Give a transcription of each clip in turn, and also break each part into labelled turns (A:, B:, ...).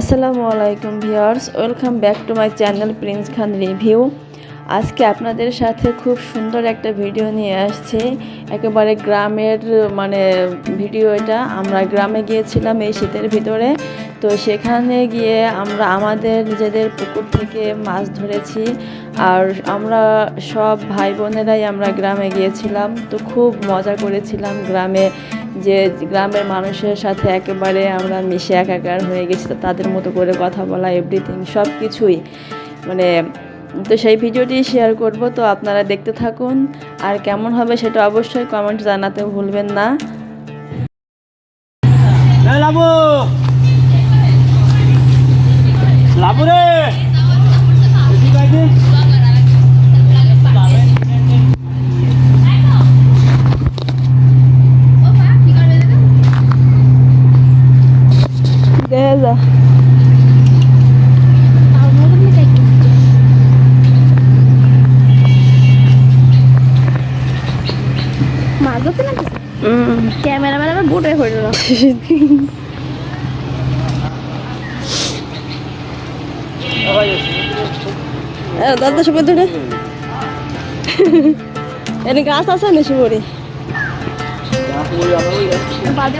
A: আসসালামু আলাইকুম viewers, welcome back to my channel prince Khan review. আজকে আপনাদের সাথে খুব সুন্দর একটা ভিডিও নিয়ে আসছি। একেবারে গ্রামের মানে ভিডিও এটা। আমরা গ্রামে গিয়েছিলাম এই শীতের ভিতরে। তো সেখানে গিয়ে আমরা আমাদের নিজেদের পুকুর থেকে মাছ ধরেছি। আর আমরা সব ভাই বোনেরাই আমরা গ্রামে গিয়েছিলাম। তো খুব মজা করেছিলাম গ্রামে। যে গ্রামের মানুষের সাথে একেবারে আমরা মিশে একাকার হয়ে গেছি তাদের মতো করে কথা বলা এভরিথিং সব কিছুই মানে তো সেই ভিডিওটি শেয়ার করব, তো আপনারা দেখতে থাকুন। আর কেমন হবে সেটা অবশ্যই কমেন্ট জানাতে ভুলবেন না।
B: লাবু!
C: না। ক্যামেরাম্যান আবার বুটে হয়ে গেল
A: দাদা সবাই ধরে। এনে গাছ আছে না শিবরি
C: বাদে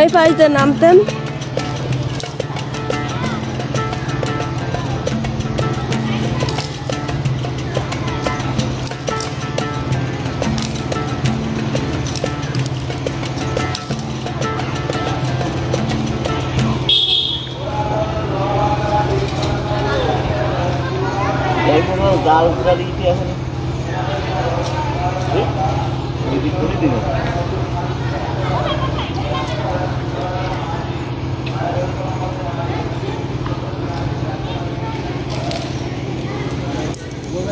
C: যাব
A: ওয়াইফাইতে নামতেন।
B: জাল এদিক করে দিন জাল দিলি আছে ওই না ওই না ওই ওই ওই না ডাল আছে রে হ্যাঁ এদিকে ওই না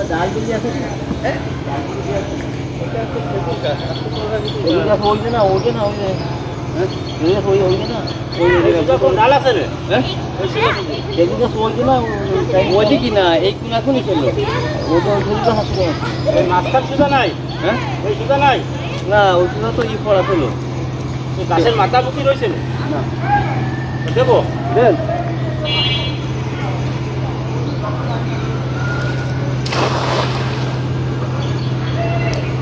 B: ওইদিকে না এই কোন এখনই চলল। ওটা ওইদিকে হাসলো মাস্টার সুদা নাই। হ্যাঁ? ওই সুদা নাই। না ওই তো ই পড়া ছিল গাছের মাথা পুঁতি রয়েছে না। দেবো? দেন এদিকে বলছে না গুলো আছে খাওয়া দাওয়া খেয়ে কাজে গেছে তো ওই ওইটা তো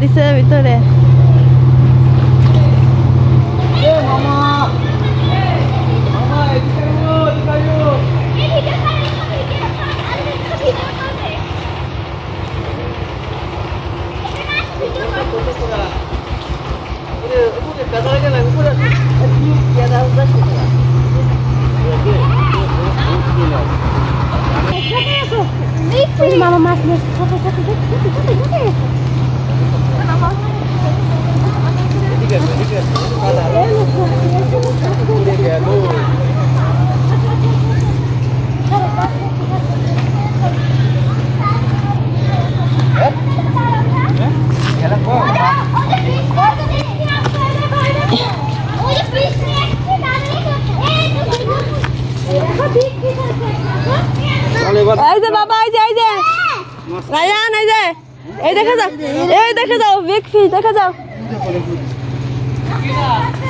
A: বাদিছে ভিতরে।
C: মামা। মাছ নিয়ে ছোট ছোট ছোট ছোট ছোট ছোট
A: এই যে বাবা এই যে এই যাও এই দেখে যাও বিগ ফিশ দেখে যাও।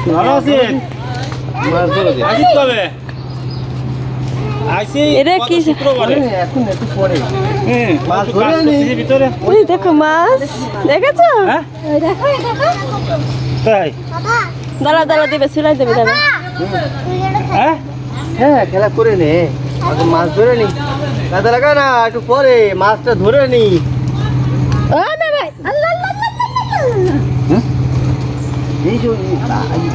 B: ভালো আছেন আসিস কবে আসি
A: কি ওই দেখো মাছ। দেখেছ?
B: হ্যাঁ? তাই?
A: দাঁড়া দাঁড়া দেবে সিলাই দেবে দাঁড়া।
B: হ্যাঁ?
D: হ্যাঁ খেলা করে নে। মাছ ধরে নি। কাদা লাগা না একটু পরে মাছটা ধরে নি।
C: ও না ভাই আল্লাহ আল্লাহ।
E: এই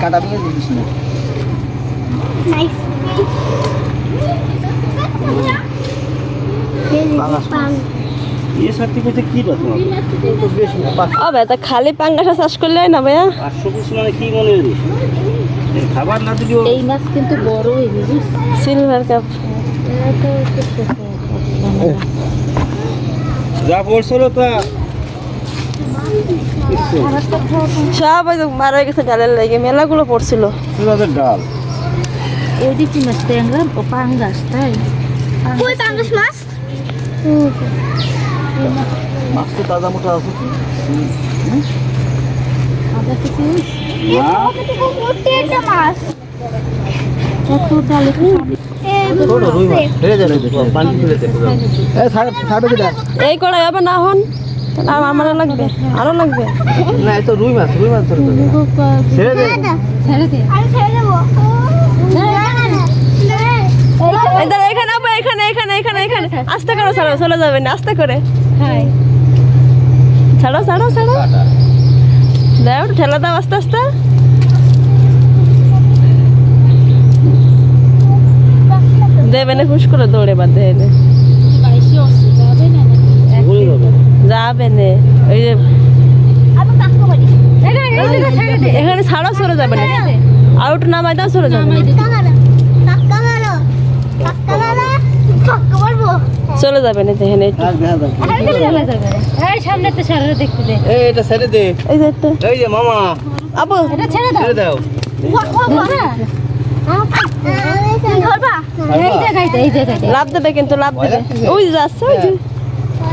E: কাটা ভেঙে দিস না
F: খালি পাঙ্গাসা চাষ করলে হয় না ভাইয়া?
B: মানে কি মনে খাবার না দিলেও
G: এই মাছ কিন্তু বড়
F: সিলভার কাপ
B: যা পড়ছিল তা।
F: সব ওই মারা গেছে ডালের লাগে। মেলাগুলো পড়ছিল।
B: ডাল?
G: কি মাছ ট্যাংরা ও পাঙ্গাস তাই? কই পাঙ্গাস মাছ?
E: মাছ তো তাজা মোটা আছে দিদা
F: এই কড়াই আবার না হন। তাহলে আমার আমার লাগবে আরও লাগবে।
E: না তো রুই মাছ রুই মাছ ছেড়ে দে।
G: ছেড়ে দে।
C: আমি ছেড়ে দেবো।
F: এখানে এখানে এখানে এখানে এখানে। আস্তে করে ছাড়ো চলে যাবে না আস্তে করে।
G: হাই।
F: ছাড়ো ছাড়ো ছাড়ো। দাও ঠেলা দাও আস্তে আস্তে। দেবে না খুশ করে দৌড়ে বাদ
G: অসু যাবে না।
F: ওই যে এখানে ছাড়াও সরে যাবে না। আউট নামাই দাও সরে যাবে চলে যাবে না এখানে
G: এই সামনে তো সারা দেখতে দে।
E: এটা ছেড়ে দে।
F: এই যে
E: এই যে মামা।
F: আপু
G: এটা ছেড়ে দাও।
E: ছেড়ে
F: লাভ দেবে কিন্তু লাভ দেবে। ওই যাচ্ছে ওই যে।
G: করবা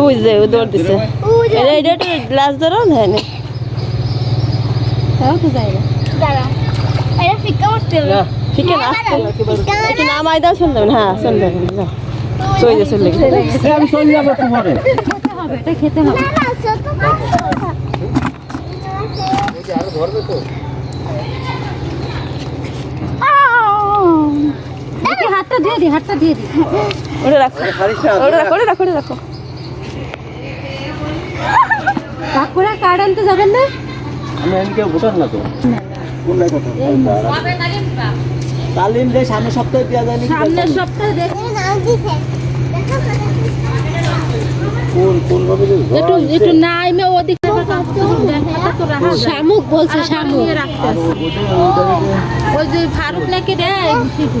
C: ওই
B: যে
F: ও দৌড় দিছে। এটা এটা একটু গ্লাস ধরো হ্যাঁ নে।
G: তাও তো যায় না
C: দাঁড়া। এটা ফিক্কা মারতে
E: না
F: ঠিক আছে আস্তে নামাই দাও চলে না। হ্যাঁ চলে যাবে চলে যে চলে গেছে
B: আমি চলে যাব তোমারে।
G: খেতে হবে এটা খেতে হবে।
C: না না ছোট
E: আরও ধরবে তো
G: হাতটা দিয়ে দি হাতটা দিয়ে দি।
F: ওটা রাখো। ওটা রাখো ওটা রাখো ওটা রাখো।
G: কাকুরা কার্ড আনতে যাবেন না?
E: আমি ভোটার না তো। কোন কথা তালিম দে সামনের সপ্তাহে দেওয়া যায়নি
G: সামনের সপ্তাহে দেখি
C: নাম দিছে দেখো
B: কোন কোন ভাবে
G: একটু একটু নাইমে ওদিক শামুক বলছে শামুক ওই যে ফারুক নাকি দেয়? শিশু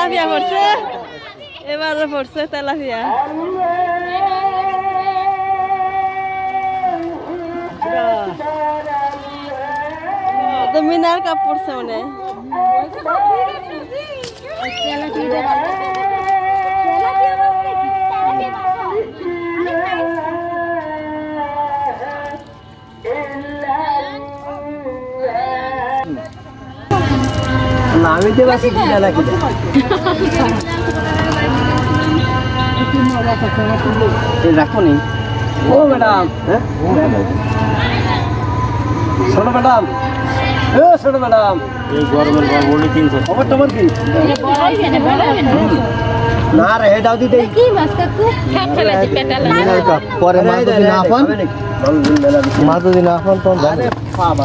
F: তেলাপিয়া পড়ছে এবারে পড়ছে তেলাপিয়া তো মিনার কাপ পড়ছে মানে
E: না আমি পারছি কি না নাকি
B: রাখো নি। ও ম্যাডাম
E: হ্যাঁ?
B: ছোট ম্যাডাম। এ ছোট ম্যাডাম। এই গরমের বড়ি তিনশো খবর টবর কি?
E: না রে দাও দিতে।
G: কি মাছ কাকু ফেলা দি পেটালা।
E: পরে মা যদি না পান মা যদি না পান তখন
B: আরে বাবা।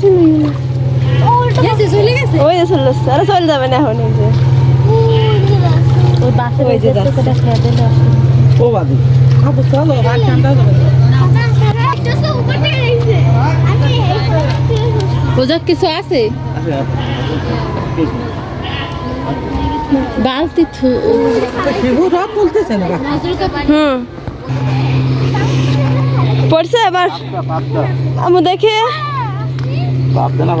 G: ওই
C: চলে
F: যে চলে যাচ্ছে। আরে চলে যাবে না এখন এই যে।
G: ওই যে যাচ্ছে। খেয়ে দিলে
B: ও বাদি।
G: বোঝার কিছু আছে? বালতি
F: হুম। পড়ছে এবার আমি দেখে।
B: বাপদা না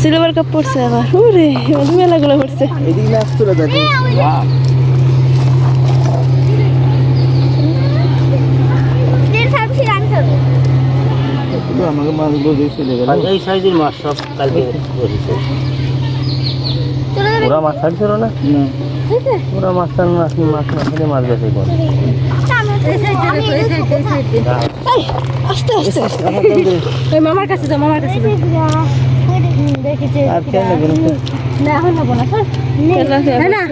F: সিলভার কাপ পড়ছে আবার ওরে মেলাগুলো পড়ছে
E: এদিকে না আসতে দাদি আমাকে মাছ বলে চলে গেল
B: এই সাইজের মাছ সব কালকে বসেছে ওরা মাছ ছাড়ছিল না ওরা মাছ ছাড় না মাছ না খেলে মাছ বেঁচে কোন
F: আস্তে আস্তে
G: ওই মামার কাছে যাও মামার কাছে যাও।
E: আর কেন নেবেন
G: না এখন নেব না না না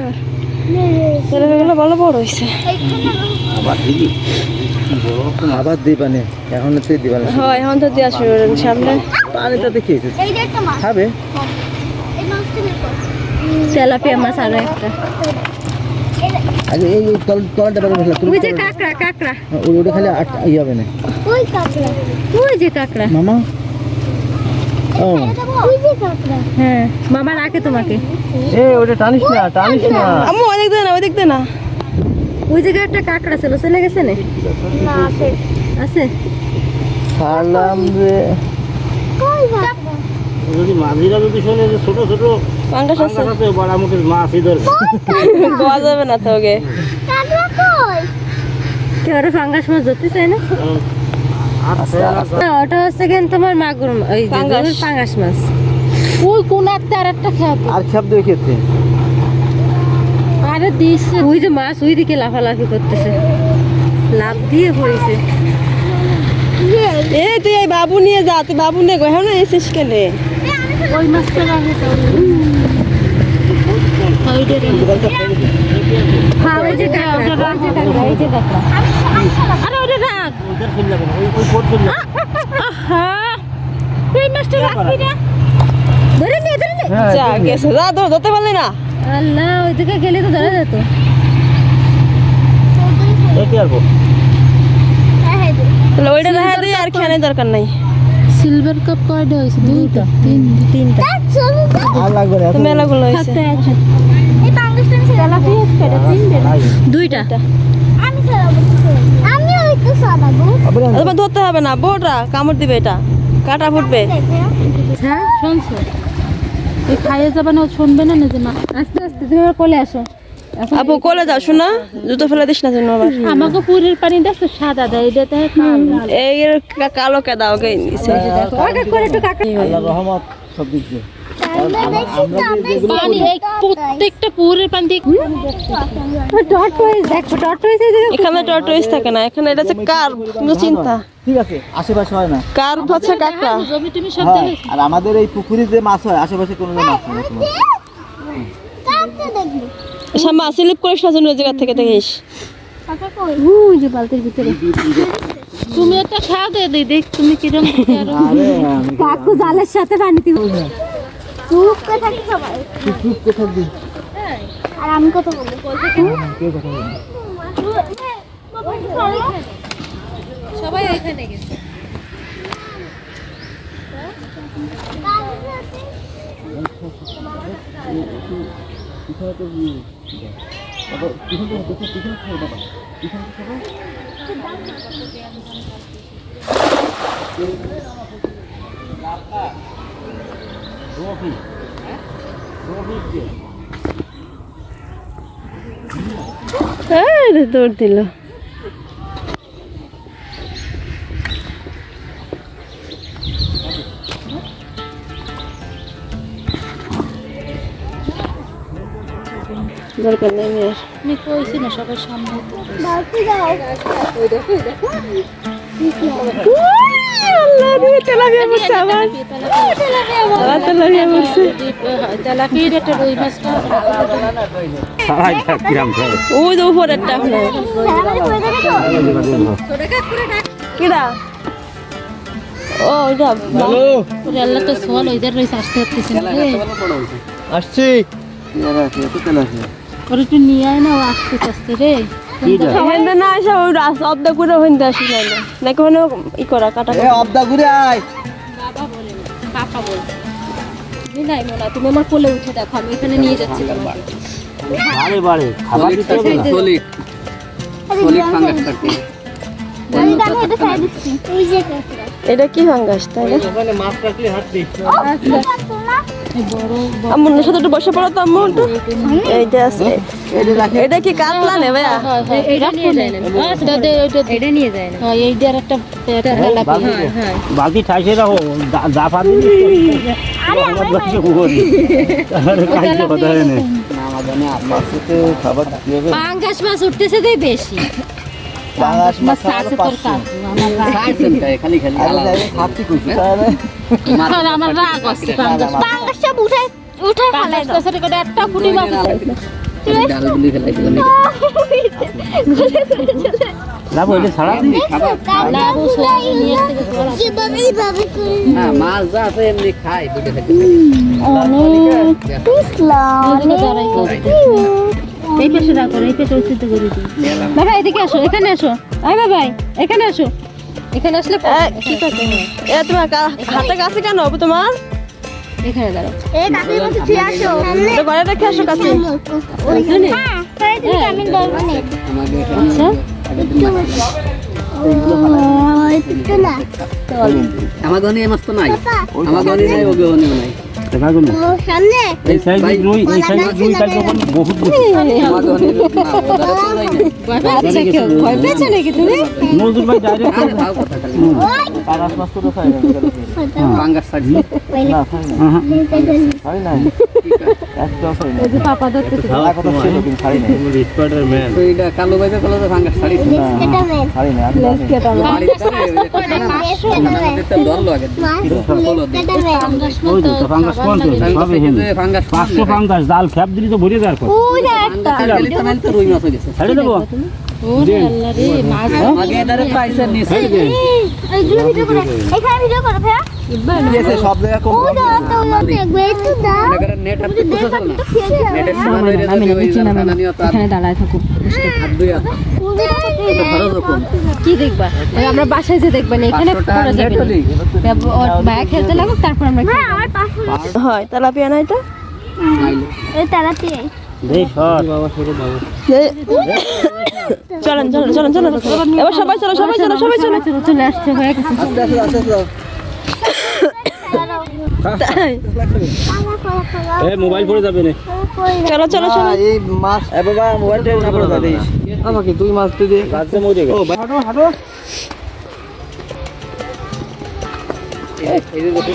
F: তেলাপিয়াগুলো ভালো বড় হয়েছে।
B: আবার
E: এখন তো
F: হয় এখন তো দিয়ে সামনে।
E: দেখিয়েছে
C: যে একটা
E: খাবে?
C: এই মাছটা বের কর
G: তেলাপিয়া মাছ আরও একটা।
E: আগে এই এই তলটা বেরো
G: যে কাকড়া কাকড়া।
E: ওটা খালি আট ইয়ে হবে না।
C: কাঁকড়া।
G: ওই যে কাকড়া।
E: মামা? ও।
C: ওই যে কাঁকড়া।
G: হ্যাঁ মামা রাখে তোমাকে।
E: এ ওটা টানিস না টানিস না।
F: আম্মু ওদিক দে না ওদিক দে না।
G: ওই জায়গায় একটা কাকড়া ছিল চলে গেছে না?
C: না আছে।
G: আছে?
E: সালাম রে।
B: যদি মাঝিরা যদি শোনে যে ছোট ছোট
F: পাঙ্গাস আছে।
B: পাঙ্গাস আছে বড় মুখের মাছ ইধর
F: গোয়া যাবে না তো ওকে
C: কাঁকড়া কই?
G: কেউ আরও ফাঙ্গাস মাছ ধরতে চায় না? না, ওটা হচ্ছে কেন তোমার মাগুর ওই
F: পাঙ্গাস।
G: মাছ। ওই কোন একটা আর একটা খাব
E: আর খাপ খেতে
G: আরে ওই যে মাছ ওই দিকে লাফালাফি করতেছে। লাভ দিয়ে পড়েছে।
F: এ তুই এই বাবু নিয়ে যা তুই বাবু নিয়ে গো হ্যাঁ এসিস কেনে?
G: ওই মাছটা হ্যাঁ আরে
F: ধরতে পারলি না।
G: আল্লাহ ওই গেলে তো ধরা যেত।
F: তাহলে ওইটা দেখা দিই আর খেয়ানোর দরকার নাই।
G: সিলভার কাপ কয়টা হয়েছে? দুইটা। তিন তিনটা।
F: মেলাগুলো হয়েছে।
G: দুইটা
C: আমি খেলাবো আমি ওই তো সাদাবো
F: ধরতে হবে না বড়রা কামড় দিবে এটা কাটা ফুটবে।
G: হ্যাঁ শুনছো? এই খাইয়ে যাবে না শুনবে না না যে মা। আস্তে আস্তে তুমি কোলে আসো।
F: আপু কোলে যাও শোনা জুতো ফেলে দিস না আবার।
G: আমাকে পুরীর পানি দেখছ সাদা দেয় এটা দেয়
F: এই এর কা- কালো কেদা ওকে নিচে
G: ওকে করে একটু কাকা
E: আল্লাহ রহমত সব দিক দিয়ে।
G: পানি প্রত্যেকটা পানি দিয়ে হয়েছে
F: এখানে টর্টয়েস থাকে না এখানে এটা হচ্ছে কার কোনো চিন্তা?
E: ঠিক আছে আশেপাশে হয় না।
F: কার হচ্ছে কাকড়া।
G: জমি টমি সব
E: হ্যাঁ, আর আমাদের এই পুকুরে যে মাছ হয় আশেপাশে কোনো মাছ হয় না
F: স্লিপ করিস না যেন জায়গা থেকে দেখিস।
C: কাঁকড়া কই?
G: ওই যে বালতির ভিতরে। তুমি একটা খাও দে দিই দেখ তুমি
E: আমি
G: কাকু জালের সাথে পানি দিব।
C: চুপ করে থাকি সবাই।
E: চুপ কোথা দিই
C: আর আমি কত বলব।
E: কে কথা বলি
G: সবাই ওইখানে গেছে।
F: এই রে, দৌড় দিল। দরকার নেই মেয়ের।
G: আমি কইছি না সবার সামনে।
F: আল্লাহ রে তেলাপিয়া পড়ছে আবার। আবার তেলাপিয়া পড়ছে
G: তেলাপির একটা রুই মাছটা
F: ওই তো উপরেরটা আপনার কিরা? ও ওইটা
G: ওরে আল্লাহ তো সোয়াল ওইদের রয়েছে আসতে পারতেছে না রে।
E: আসছি।
G: ওরে একটু নিয়ে আয় না ও আসতে আসতে রে।
F: হইন্দে না আসা ওই রাস্তা অর্ধেক করে হইন্দে আসি নাইলে নাকি ই করা কাটা
E: এ অবদা ঘুরে আয়।
G: বাবা বলে না বলে নাই মোনা তুমি আমার কোলে উঠে দেখো আমি এখানে নিয়ে যাচ্ছি
B: বাড়ে। বাড়ে খাবার দিতে হবে না?
C: সলিড। ফাঙ্গাস থাকে এটা
F: কি ফাঙ্গাস তাই না
E: মাছ কাটলে
F: আম্মুর সাথে একটু বসে পড়ো তো আম্মু একটু। এইটা আছে। এটা কি কাতলা নে ভাইয়া?
G: এটা নিয়ে যায় না এটা নিয়ে যায় না হ্যাঁ এইটার একটা হ্যাঁ হ্যাঁ
B: বালতি ঠাইছে রাখো দা- দা পা আমার বাচ্চা কুকুরি আরে কাইছে কথা না
E: খাবার দিতে হবে
G: পাঙ্গাস মাছ উঠতেছে দেই বেশি। মাছ আছে তোর কাকু আমার
B: খালি খালি
E: আরে খাচ্ছি কইছি তাহলে
G: আমার রাগ আছে পাঙ্গাস
C: পাঙ্গাস উঠে উঠে ফেলে
G: পাঙ্গাস মাছের করে একটা ফুটি মাছ
B: ডালগুলি ফেলাই দিলাম। না বলে ছাড়া দিবি
G: না ও নিয়ে আসতে গেছে ওরা।
C: কীভাবে কীভাবে করে।
B: হ্যাঁ মাছ যা আছে এমনি খাই বুঝে থাকি।
C: অনেক।
G: এই পাশে রাখো এই পাশে উচিত করে দিই বাবা এদিকে আসো এখানে আসো। আয় বাবা এখানে আসো। এখানে আসলে
F: এ, কি করতে এ তোমার হাতে কাছে কেন হবে তোমার?
G: এখানে দাঁড়াও।
C: এই মধ্যে ফিরে আসো
F: এটা ঘরে রেখে আসো কাছে
G: ওইখানে
C: হ্যাঁ তাই তুমি আমি না
G: আচ্ছা।
B: আমার এই মাছ তো নাই। আমার ধনী নাই ওকে ধনী নাই। দেখা গেল এই সাইজ রুই এই সাইজ রুই কাল যখন বহুত বেশি আমার ধনী না ওদারে তো যাই না
G: কেউ ভয় পেয়েছ নাকি তুমি?
B: মজদুর ভাই ডাইরেক্ট আরে
E: মাছ তো খাই না।
B: পাঙ্গাস ছাড়ি
E: না না।
B: তো পাঙ্গাস ছাড়ি
C: এটা
E: খাই না আমি জানি।
B: দল লাগে
C: এটা
B: ওই তো পাঙ্গাস কোন তো সবে হেন পাঙ্গাস 500 পাঙ্গাস জাল খ্যাপ দিলি তো ভরে যার কথা।
C: ওই যে একটা
B: তো রুই মাছ গেছে ছাড়ি দেবো
G: ওরে আল্লাহ রে মাছ
B: আগে এদারে পাইছে নিয়ে
C: এইগুলো ভিডিও করে। এখানে ভিডিও করো ভাইয়া।
E: কি সব জায়গা কম
C: ওই যে তো দেখবে একটু দাও।
B: এখানে নেট হাতে কোথাও চলে না। নেটের সমান
G: আমি নিচে নামে এখানে দাঁড়ায় থাকো।
B: হাত হাত খরচ
G: কি দেখবা? আমরা বাসায় যে দেখবা না এখানে করা যাবে মায়া খেলতে লাগুক তারপর আমরা খেলব।
C: আমার পাশে
F: হয় তেলাপিয়া না এটা
C: ওই তারাতে
B: দেই সর।
F: এ- চলেন চলেন চলেন চলেন। এবার সবাই চলো সবাই চলো সবাই চলো।
G: চলো আসছে হয়ে গেছে
B: মোবাইল পড়ে যাবে না।
F: চলো চলো চলো।
E: এই মাছ এ বাবা মোবাইলটা না পড়ে যাবে। আমাকে তুই মাছ তুই দে।
B: গাছে মরে গেছে
E: ও হাঁটো হাঁটো।
B: এই যে দেখো।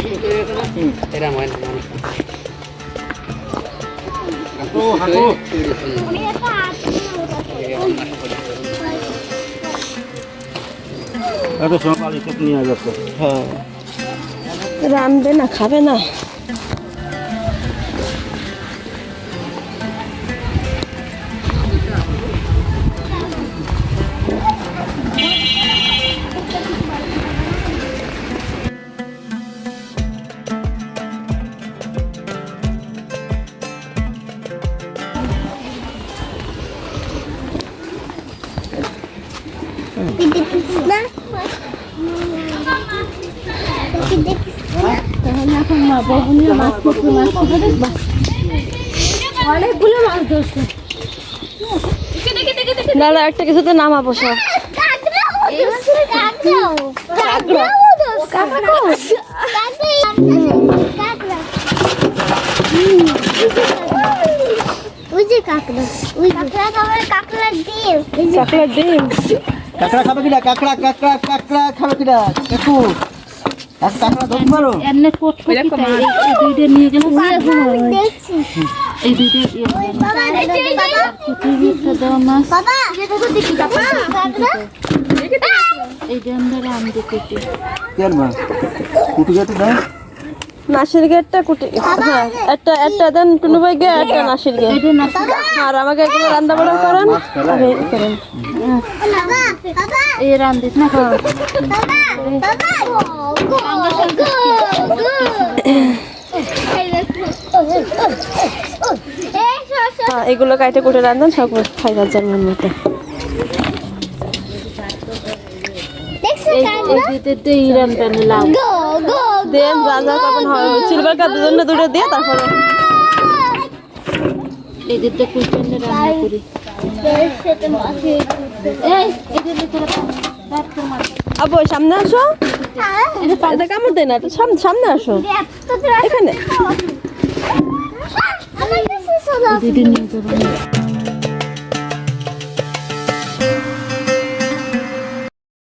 B: এরা ময়না হাঁটো হাঁটো। এত এসব নিয়ে যাচ্ছে
E: হ্যাঁ।
F: রাঁধবে না খাবে না?
G: অনেকগুলো মাছ ধরছে
C: দাদা, একটা কিছুতে
F: ওই যে কাকড়া ডিম
E: কাঁকড়া খাবে কিনা? কাঁকড়া কাঁকড়া কাঁকড়া খাবে কিনা? কাকু
C: নাসির গেটটা কুটি হ্যাঁ একটা একটা দেন টুনু ভাই গে একটা নাসির গে
G: এটা না
C: আর আমাকে একটু রান্না বাড়া করেন। আর এই করেন।
F: বাবা বাবা।
G: এই রান্দিস না
F: বাবা বাবা।
C: হ্যাঁ এগুলো কাইটে কুটে রান্ধেন সব খাইবার জন্মের মতো। দেন যা যা হয় সিলভার দুটো দিয়ে তারপরে
G: রান্না করি।
C: আবু সামনে আসো। এটা কামড় দেয় না এটা সামনে সামনে আসো। এখানে।
G: দুইটা নিয়ে যাব।